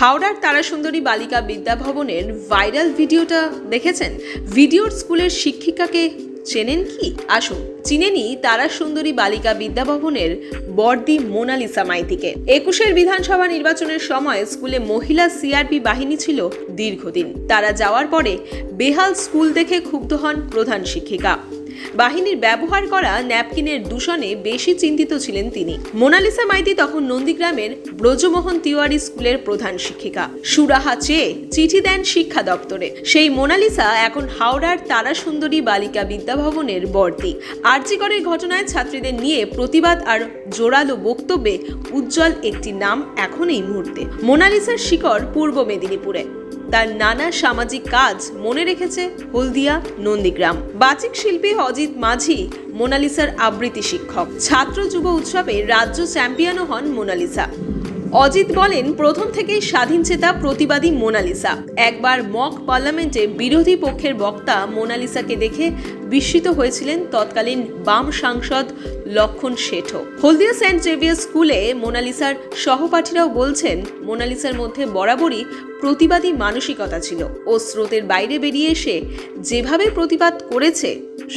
হাওড়ার তারাসুন্দরী বালিকা বিদ্যাভবনের ভাইরাল ভিডিওটা দেখেছেন? ভিডিওর স্কুলের শিক্ষিকাকে চেনেন কি? আসুন চিনেনি তারাসুন্দরী বালিকা বিদ্যাভবনের বর্দি মোনালিসা মাইতিকে। একুশের বিধানসভা নির্বাচনের সময় স্কুলে মহিলা সিআরপি বাহিনী ছিল দীর্ঘদিন। তারা যাওয়ার পরে বেহাল স্কুল দেখে ক্ষুব্ধ হন প্রধান শিক্ষিকা। বাহিনীর ব্যবহার করা ন্যাপকিনের দূষণে বেশি চিন্তিত ছিলেন তিনি। মোনালিসা মাইতি তখন নন্দীগ্রামের ব্রজমোহন তিওয়ারি স্কুলের প্রধান শিক্ষিকা। সুরাহা চেয়ে চিঠি দেন শিক্ষা দপ্তরে। সেই মোনালিসা এখন হাওড়ার তারাসুন্দরী বালিকা বিদ্যাভবনের বর্তি আর্যিকরের ঘটনায় ছাত্রীদের নিয়ে প্রতিবাদ আর জোরালো বক্তব্যে উজ্জ্বল একটি নাম এখন এই মুহূর্তে। মোনালিসার শিকড় পূর্ব মেদিনীপুরে। তার নানা সামাজিক কাজ মনে রেখেছে হলদিয়া, নন্দীগ্রাম। বাচিক শিল্পী অজিত মাঝি, মোনালিসার আবৃত্তি শিক্ষক। ছাত্র যুব উৎসবে রাজ্য চ্যাম্পিয়নও হন মোনালিসা। অজিত বলেন, প্রথম থেকেই স্বাধীন চেতা প্রতিবাদী মোনালিসা। একবার মক পার্লামেন্টে বিরোধী পক্ষের বক্তা মোনালিসাকে দেখে বিস্মিত হয়েছিলেন তৎকালীন বাম সাংসদ লক্ষণ শেঠো হলদিয়া সেন্ট জেভিয়ার স্কুলে মোনালিসার সহপাঠীরাও বলছেন, মোনালিসার মধ্যে বরাবরই প্রতিবাদী মানসিকতা ছিল ও স্রোতের বাইরে বেরিয়ে এসে যেভাবে প্রতিবাদ করেছে,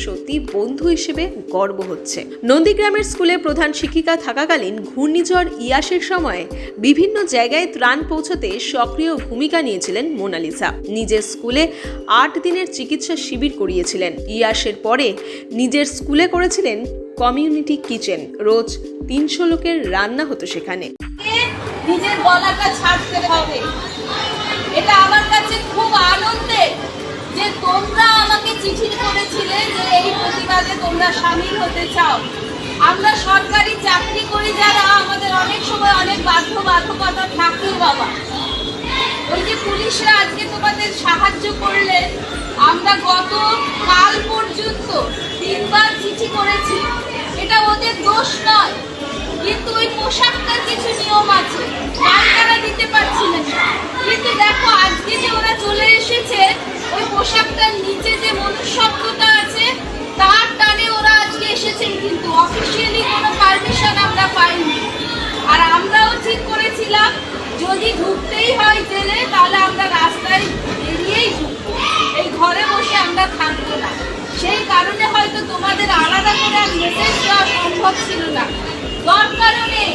সত্যি বন্ধু হিসেবে গর্ব হচ্ছে। নন্দীগ্রামের স্কুলে প্রধান শিক্ষিকা থাকাকালীন ঘূর্ণিঝড় ইয়াসের সময় বিভিন্ন জায়গায় ত্রাণ পৌঁছাতে সক্রিয় ভূমিকা নিয়েছিলেন মোনালিসা। নিজের স্কুলে আট দিনের চিকিৎসা শিবির করিয়েছিলেন। ইয়াসের পরে নিজের স্কুলে করেছিলেন কমিউনিটি কিচেন। রোজ তিনশো লোকের রান্না হতো সেখানে। নিজের গলাটা ছাড়তে হবে। এটা আমার কাছে খুব আনন্দের যে তোমরা আমাকে চিঠি করেছিলে যে এই প্রতিবাদে তোমরা সামিল হতে চাও। আমরা সরকারি চাকরি করি যারা, আমাদের অনেক সময় অনেক বাধ্যবাধকতা থাকেও বাবা। ওই যে পুলিশরা আজকে তোমাদের সাহায্য করলে, আমরা গত কাল পর্যন্ত তিনবার চিঠি করেছি। এটা ওদের দোষ নয়। কিন্তু ওই পোশাকটার কিছু নিয়ম আছে। তাই দিতে পারছিলেন কিন্তু দেখো, আজকে যে ওরা চলে এসেছে, ওই পোশাকটার নিচে যে মনুষ্যত্বটা আছে, তার টানে ওরা আজকে এসেছেন কিন্তু অফিসিয়ালি কোনো পারমিশন আমরা পাইনি। আর আমরাও ঠিক করেছিলাম, যদি ঢুকতেই হয় জেলে, তাহলে আমরা রাস্তায় বেরিয়েই ঢুকবো। এই ঘরে বসে আমরা থাকব না। সেই কারণে হয়তো তোমাদের আলাদা করে আর মেসেজ দেওয়া সম্ভব ছিল না। দরকারও নেই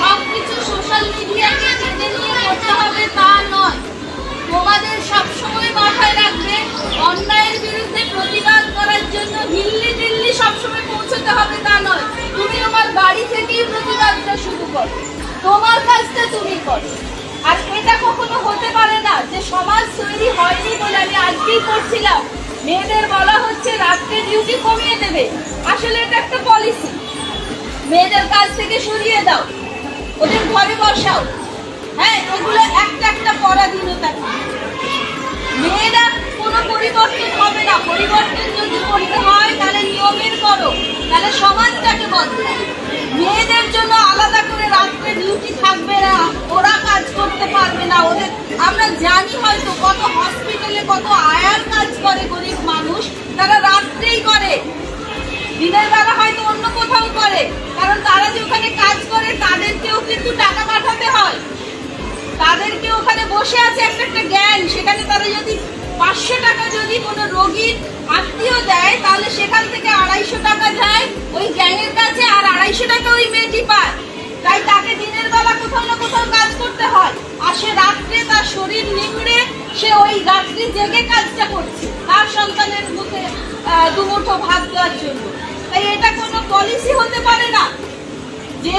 সব কিছু সোশ্যাল মিডিয়াকে জেনে নিয়ে করতে হবে তা নয়। তোমাদের সবসময় মাথায় রাখবে, অন্যায়ের বিরুদ্ধে প্রতিবাদ করার জন্য দিল্লি দিল্লি সবসময় পৌঁছতে হবে তা নয়। তুমি আমার বাড়ি থেকেই প্রতিবাদটা শুরু করো। তোমার কাজটা তুমি করো। আর এটা কখনো হতে পারে না যে সমাজ তৈরি হয়নি বলে আমি আজকেই করছিলাম মেয়েদের বলা হচ্ছে রাত্রে ডিউটি কমিয়ে দেবে। আসলে এটা একটা পলিসি মেয়েদের কাজ থেকে সরিয়ে দাও। ওদের ঘরে বসাও। হ্যাঁ ওগুলো একটা একটা পরাধীনতা। মেয়েরা কোনো পরিবর্তন হবে না। পরিবর্তন যদি করতে হয়, তাহলে নিয়মের করো। তাহলে সমাজটাকে বদলাও। করতে পারবে না ওদের। আমরা জানি হয়তো কত হসপিটালে কত আয়ার কাজ করে গরিব মানুষ। তারা রাত্রেই করে। দিনের বেলা হয়তো অন্য কোথাও করে। কারণ তারা যে ওখানে কাজ করে, তাদেরকেও কিন্তু টাকা পাঠাতে হয়। তাদেরকে ওখানে বসে আছে একটা একটা জ্ঞান সেখানে তারা যদি পাঁচশো টাকা যদি কোনো রোগীর আত্মীয় দেয়, তাহলে সেখান থেকে আড়াইশো টাকা যায় ওই গ্যাংয়ের কাছে, আর আড়াইশো টাকা ওই মেয়েটি পায়। তাই তাকে দিনের বেলা কোথাও না কোথাও কাজ করতে হয়। আর সে রাত্রে তার শরীর নিংড়ে, সে ওই রাত্রি জেগে কাজটা করছে। তার সন্তানের মুখে দুমুঠো ভাত দেওয়ার জন্য। তাই এটা কোনো পলিসি হতে পারে না যে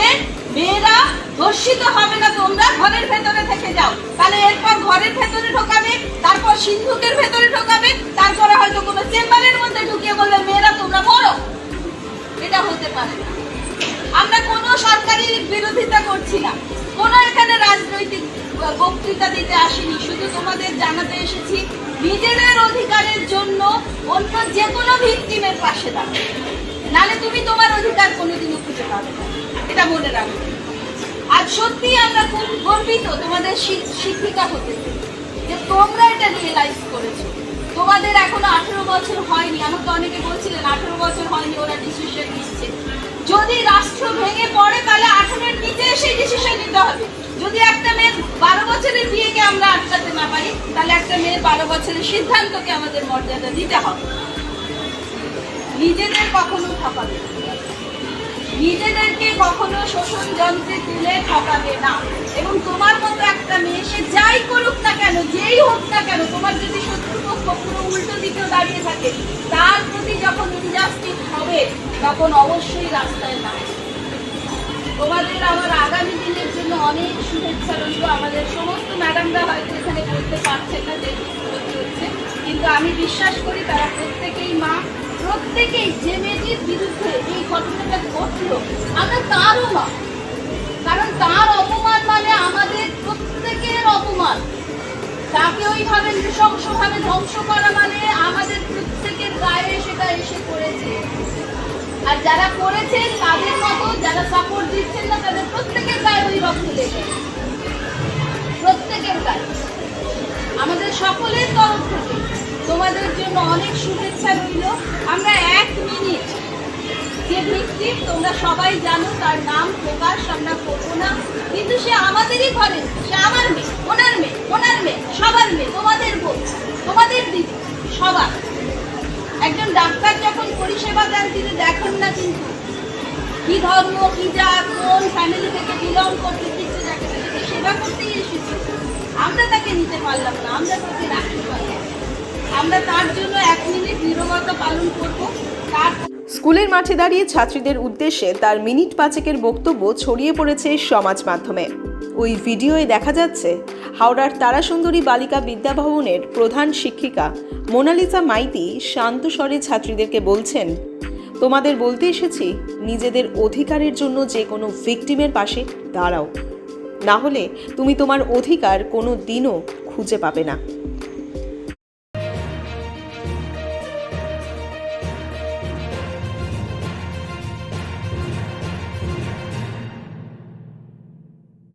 মেয়েরা ধর্ষিত হবে না, তোমরা ঘরের ভেতরে থেকে যাও। তাহলে এরপর ঘরের ভেতরে ঢোকাবে, তারপর সিন্ধুকের ভেতরে ঢোকাবে, তারপরে হয়তো কোনো চেম্বারের মধ্যে ঢুকিয়ে বলবে, মেয়েরা, তোমরা মরো। এটা হতে পারে আমরা কোনো সরকারি বিরোধিতা করছি না। কোনো এখানে রাজনৈতিক বক্তৃতা দিতে আসিনি। শুধু তোমাদের জানাতে এসেছি, নিজেদের অধিকারের জন্য অন্য যে কোনো ভিত্তিমের পাশে দাঁড়াও। নালে তুমি তোমার অধিকার কোনোদিনও খুঁজে পাবে এটা মনে রাখো। আজ সত্যি আমরা খুব গর্বিত তোমাদের শিক্ষিকা হতে। যে তোমরা এটা রিয়েলাইজ করেছ। তোমাদের এখনও আঠেরো বছর হয়নি। আমাকে অনেকে বলছিলেন, আঠেরো বছর হয়নি, ওরা ডিসিশন নিচ্ছে। যদি রাষ্ট্র ভেঙে পড়ে, তাহলে আঠারোর নিচে সেই ডিসিশন নিতে হবে যদি একটা মেয়ের বারো বছরের বিয়েকে আমরা আটকাতে না পারি, তাহলে একটা মেয়ের বারো বছরের সিদ্ধান্তকে আমাদের মর্যাদা দিতে হবে নিজেদের কখনো না। নিজেদেরকে কখনো শোষণ যন্ত্রে তুলে ঠকাবে না। এবং তোমার মতো একটা মেয়ে, সে যাই করুক না কেন, যেই হোক না কেন, তোমার যদি শত্রুপক্ষ পুরো উল্টো দিকেও দাঁড়িয়ে থাকে, তার প্রতি যখন ইনজাস্টিস হবে, তখন অবশ্যই রাস্তায় নামবে তোমাদের আমার আগামী দিনের জন্য অনেক শুভেচ্ছা রইল। আমাদের সমস্ত ম্যাডামরা হয়তো এখানে বলতে পারছেন না যে হচ্ছে, কিন্তু আমি বিশ্বাস করি তারা প্রত্যেকেই মা, প্রত্যেকেই যে মেয়েটির বিরুদ্ধে এই ঘটনাটা ঘটলো আমরা তারও মা। কারণ তার অপমান মানে আমাদের প্রত্যেকের অপমান। তাকে ওইভাবে নৃশংসভাবে ধ্বংস করা মানে আমাদের প্রত্যেকের গায়ে সেটা এসে পড়েছে। আর যারা করেছেন তাদের মতো যারা সাপোর্ট দিচ্ছেন না, তাদের প্রত্যেকের গায়ে ওই রক্ত লেগে প্রত্যেকের গায়ে। আমাদের সকলের তরফ থেকে তোমাদের জন্য অনেক শুভেচ্ছা রইল। আমরা এক মিনিট যে ভিত্তিম তোমরা সবাই জানো তার নাম প্রকাশ আমরা করব না। কিন্তু সে আমাদেরই ঘরে, সে আমার মেয়ে, ওনার মেয়ে ওনার মেয়ে, সবার মেয়ে, তোমাদের বোন তোমাদের দিদি, সবার। একজন ডাক্তার যখন পরিষেবা দেন, তিনি দেখেন না কিন্তু কি ধর্ম, কি জাত, কোন ফ্যামিলি থেকে বিলং করতে কিছু না। সেবা করতেই এসেছে। আমরা তাকে নিতে পারলাম না, আমরা তাকে রাখতে পারলাম আমরা তার জন্য এক মিনিট নীরবতা পালন করব। তার স্কুলের মাঠে দাঁড়িয়ে ছাত্রীদের উদ্দেশ্যে তার মিনিট পাঁচেকের বক্তব্য ছড়িয়ে পড়েছে সমাজ মাধ্যমে। ওই ভিডিওয়ে দেখা যাচ্ছে হাওড়ার তারাসুন্দরী বালিকা বিদ্যাভবনের প্রধান শিক্ষিকা মোনালিসা মাইতি শান্ত স্বরে ছাত্রীদেরকে বলছেন, তোমাদের বলতে এসেছি, নিজেদের অধিকারের জন্য যে কোনো ভিকটিমের পাশে দাঁড়াও। না হলে তুমি তোমার অধিকার কোনো দিনও খুঁজে পাবে না।